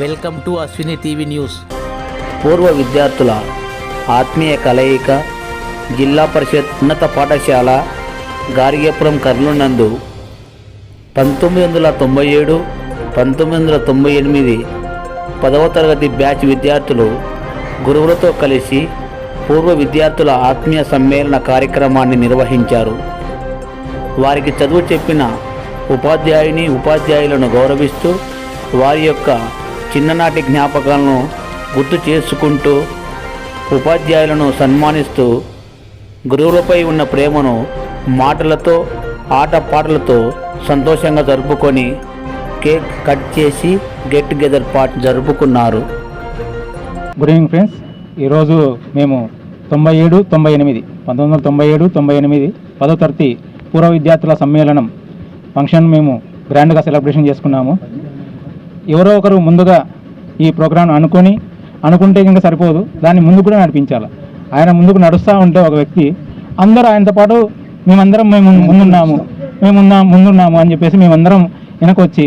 Welcome to Ashwini TV news. పూర్వ విద్యార్థుల ఆత్మీయ కలయిక జిల్లా పరిషత్ ఉన్నత పాఠశాల గార్గ్యపురం కర్నూలు నందు పంతొమ్మిది వందల తొంభై ఏడు పంతొమ్మిది వందల తొంభై ఎనిమిది పదవ తరగతి బ్యాచ్ విద్యార్థులు గురువులతో కలిసి పూర్వ విద్యార్థుల ఆత్మీయ సమ్మేళన కార్యక్రమాన్ని నిర్వహించారు. వారికి చదువు చెప్పిన ఉపాధ్యాయుని ఉపాధ్యాయులను గౌరవిస్తూ వారి యొక్క చిన్ననాటి జ్ఞాపకాలను గుర్తు చేసుకుంటూ ఉపాధ్యాయులను సన్మానిస్తూ గురువులపై ఉన్న ప్రేమను మాటలతో ఆటపాటలతో సంతోషంగా జరుపుకొని కేక్ కట్ చేసి గెట్ టుగెదర్ పార్ట్ జరుపుకున్నారు. గుడ్ ఈవినింగ్ ఫ్రెండ్స్ ఈరోజు మేము తొంభై ఏడు తొంభై ఎనిమిది పంతొమ్మిది వందల తొంభై ఏడు తొంభై ఎనిమిది పదో తరగతి పూర్వ విద్యార్థుల సమ్మేళనం ఫంక్షన్ మేము గ్రాండ్గా సెలబ్రేషన్ చేసుకున్నాము. ఎవరో ఒకరు ముందుగా ఈ ప్రోగ్రాం అనుకొని అనుకుంటే ఇంకా సరిపోదు. దాన్ని ముందు కూడా నడిపించాలి. ఆయన ముందుకు నడుస్తూ ఉంటే ఒక వ్యక్తి అందరూ ఆయనతో పాటు మేమందరం మేము ముందున్నాము మేమున్నా ముందున్నాము అని చెప్పేసి మేమందరం వెనకొచ్చి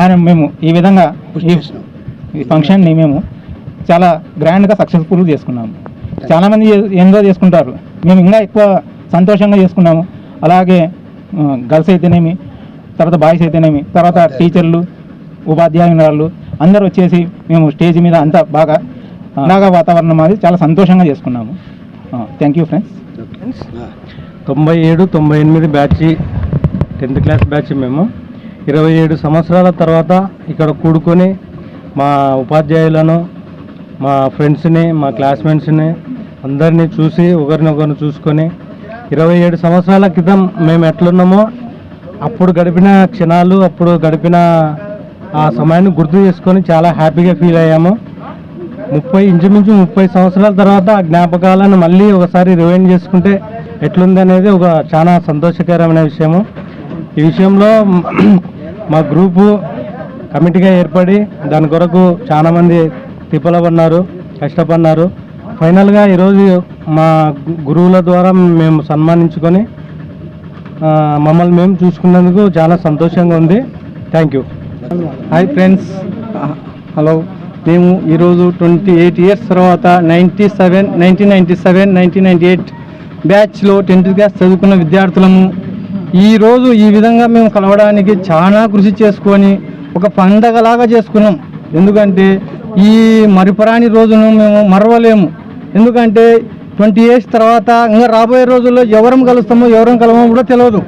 ఆయన మేము ఈ విధంగా ఈ ఈ ఫంక్షన్ని మేము చాలా గ్రాండ్గా సక్సెస్ఫుల్ చేసుకున్నాము. చాలామంది ఎంజాయ్ చేసుకుంటారు. మేము ఇంకా ఎక్కువ సంతోషంగా చేసుకున్నాము. అలాగే గర్ల్స్ అయితేనేమి తర్వాత బాయ్స్ అయితేనేమి తర్వాత టీచర్లు ఉపాధ్యాయురాళ్ళు అందరూ వచ్చేసి మేము స్టేజ్ మీద అంతా బాగా బాగా వాతావరణం అది చాలా సంతోషంగా చేసుకున్నాము. థ్యాంక్ యూ ఫ్రెండ్స్ తొంభై ఏడు తొంభై ఎనిమిది బ్యాచ్ టెన్త్ క్లాస్ బ్యాచ్ మేము. ఇరవై ఏడు సంవత్సరాల తర్వాత ఇక్కడ కూడుకొని మా ఉపాధ్యాయులను మా ఫ్రెండ్స్ని మా క్లాస్మేట్స్ని అందరినీ చూసి ఒకరినొకరిని చూసుకొని ఇరవై ఏడు సంవత్సరాల క్రితం మేము ఎట్లున్నామో అప్పుడు గడిపిన క్షణాలు అప్పుడు గడిపిన ఆ సమయాన్ని గుర్తు చేసుకొని చాలా హ్యాపీగా ఫీల్ అయ్యాము. ముప్పై ఇంచుమించు ముప్పై సంవత్సరాల తర్వాత ఆ జ్ఞాపకాలను మళ్ళీ ఒకసారి రివైండ్ చేసుకుంటే ఎట్లుంది అనేది ఒక చాలా సంతోషకరమైన విషయము. ఈ విషయంలో మా గ్రూపు కమిటీగా ఏర్పడి దాని కొరకు చాలామంది తిప్పలబన్నారు కష్టపడినారు. ఫైనల్గా ఈరోజు మా గురువుల ద్వారా మేము సన్మానించుకొని మమ్మల్ని మేము చూసుకున్నందుకు చాలా సంతోషంగా ఉంది. Thank you. Hi friends hello మేము ఈరోజు ట్వంటీ ఎయిట్ ఇయర్స్ తర్వాత ninety seven nineteen ninety seven nineteen ninety eight బ్యాచ్లో టెన్త్ క్లాస్ చదువుకున్న విద్యార్థులము. ఈరోజు ఈ విధంగా మేము కలవడానికి చాలా కృషి చేసుకొని ఒక పండగలాగా చేసుకున్నాం. ఎందుకంటే ఈ మరిపరాని రోజును మేము మరవలేము. ఎందుకంటే ట్వంటీ ఇయర్స్ తర్వాత ఇంకా రాబోయే రోజుల్లో ఎవరం కలుస్తామో ఎవరం కలవమో కూడా తెలియదు.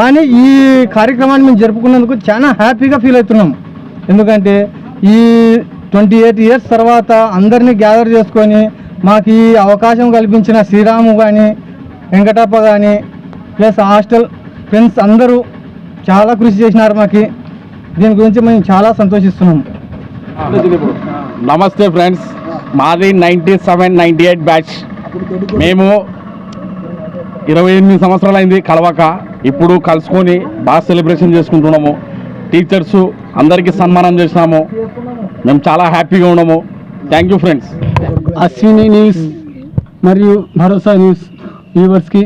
కానీ ఈ కార్యక్రమాన్ని మేము జరుపుకున్నందుకు చాలా హ్యాపీగా ఫీల్ అవుతున్నాం. ఎందుకంటే ఈ ట్వంటీ ఎయిట్ ఇయర్స్ తర్వాత అందరినీ గ్యాదర్ చేసుకొని మాకు ఈ అవకాశం కల్పించిన శ్రీరాము కానీ వెంకటప్ప కానీ ప్లస్ హాస్టల్ ఫ్రెండ్స్ అందరూ చాలా కృషి చేసినారు మాకు. దీని గురించి మేము చాలా సంతోషిస్తున్నాం. నమస్తే ఫ్రెండ్స్. మాది ninety seven ninety eight batch. మేము ఇరవై ఎనిమిది సంవత్సరాలు అయింది కలవక ఇప్పుడు కలుసుకొని బాగా సెలబ్రేషన్ చేసుకుంటున్నాము. టీచర్స్ అందరికీ సన్మానం చేసినాము. మేము చాలా హ్యాపీగా ఉన్నాము. Thank you friends Ashwini news మరియు భరోసా న్యూస్ వ్యూవర్స్కి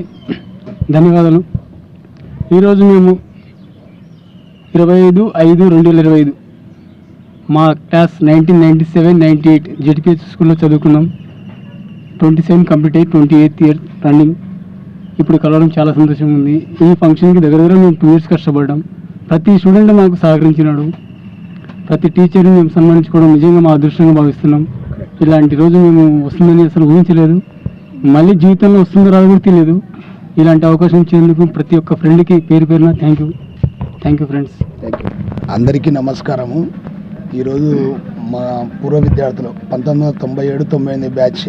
ధన్యవాదాలు. ఈరోజు మేము ఇరవై ఐదు ఐదు రెండు వేల ఇరవై ఐదు మా class nineteen ninety seven ninety eight ZPH స్కూల్లో చదువుకున్నాం. ట్వంటీ సెవెన్ కంప్లీట్ అయ్యి ట్వంటీ ఎయిత్ ఇయర్ రన్నింగ్. ఇప్పుడు కలవడం చాలా సంతోషంగా ఉంది ఈ ఫంక్షన్కి దగ్గర దగ్గర మేము టూ ఇయర్స్ కష్టపడ్డాం. ప్రతి స్టూడెంట్ మాకు సహకరించినాడు. ప్రతి టీచర్ని మేము సన్మానించుకోవడం నిజంగా మా అదృష్టంగా భావిస్తున్నాం. ఇలాంటి రోజు మేము వస్తుందని అసలు ఊహించలేదు. మళ్ళీ జీవితంలో వస్తుందో రాదు కూడా తెలియదు. ఇలాంటి అవకాశం ఇచ్చేందుకు ప్రతి ఒక్క ఫ్రెండ్కి పేరు పేరున thank you. Thank you friends. అందరికీ నమస్కారము. ఈరోజు మా పూర్వ విద్యార్థులు పంతొమ్మిది వందల తొంభై ఏడు తొంభై ఎనిమిది బ్యాచ్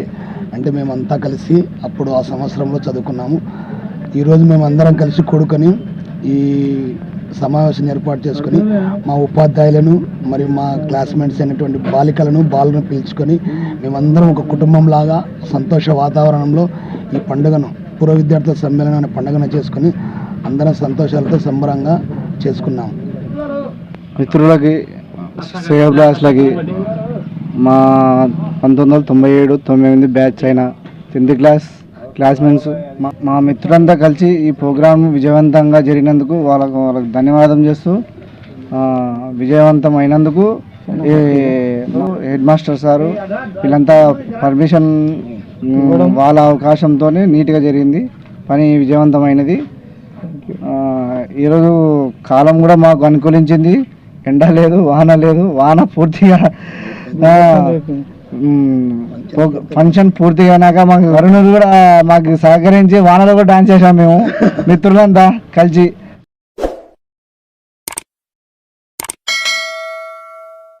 అంటే మేమంతా కలిసి అప్పుడు ఆ సంవత్సరంలో చదువుకున్నాము. ఈరోజు మేమందరం కలిసి కూడుకొని ఈ సమావేశం ఏర్పాటు చేసుకొని మా ఉపాధ్యాయులను మరియు మా క్లాస్మేట్స్ అయినటువంటి బాలికలను బాలను పిలుచుకొని మేమందరం ఒక కుటుంబం లాగా సంతోష వాతావరణంలో ఈ పండుగను పూర్వ విద్యార్థుల సమ్మేళనం అనే పండుగను చేసుకొని అందరం సంతోషాలతో సంబరంగా చేసుకున్నాము మిత్రులకి శ్రేయోభిలాషులకి మా పంతొమ్మిది వందల తొంభై ఏడు తొంభై ఎనిమిది బ్యాచ్ అయిన టెన్త్ క్లాస్ క్లాస్మేట్స్ మా మా మిత్రులంతా కలిసి ఈ ప్రోగ్రాం విజయవంతంగా జరిగినందుకు వాళ్ళకు వాళ్ళకి ధన్యవాదం చేస్తూ విజయవంతం అయినందుకు ఈ హెడ్ మాస్టర్ సారు వీళ్ళంతా పర్మిషన్ వాళ్ళ అవకాశంతో నీట్గా జరిగింది. పని విజయవంతమైనది. ఈరోజు కాలం కూడా మాకు అనుకూలించింది. ఎండ లేదు వాన లేదు వాన పూర్తిగా ఫంక్షన్ పూర్తిగా మాకు వరుణుడు కూడా మాకు సహకరించి వానలో కూడా డాన్స్ చేసాం మేము. మిత్రులంతా కలిసి.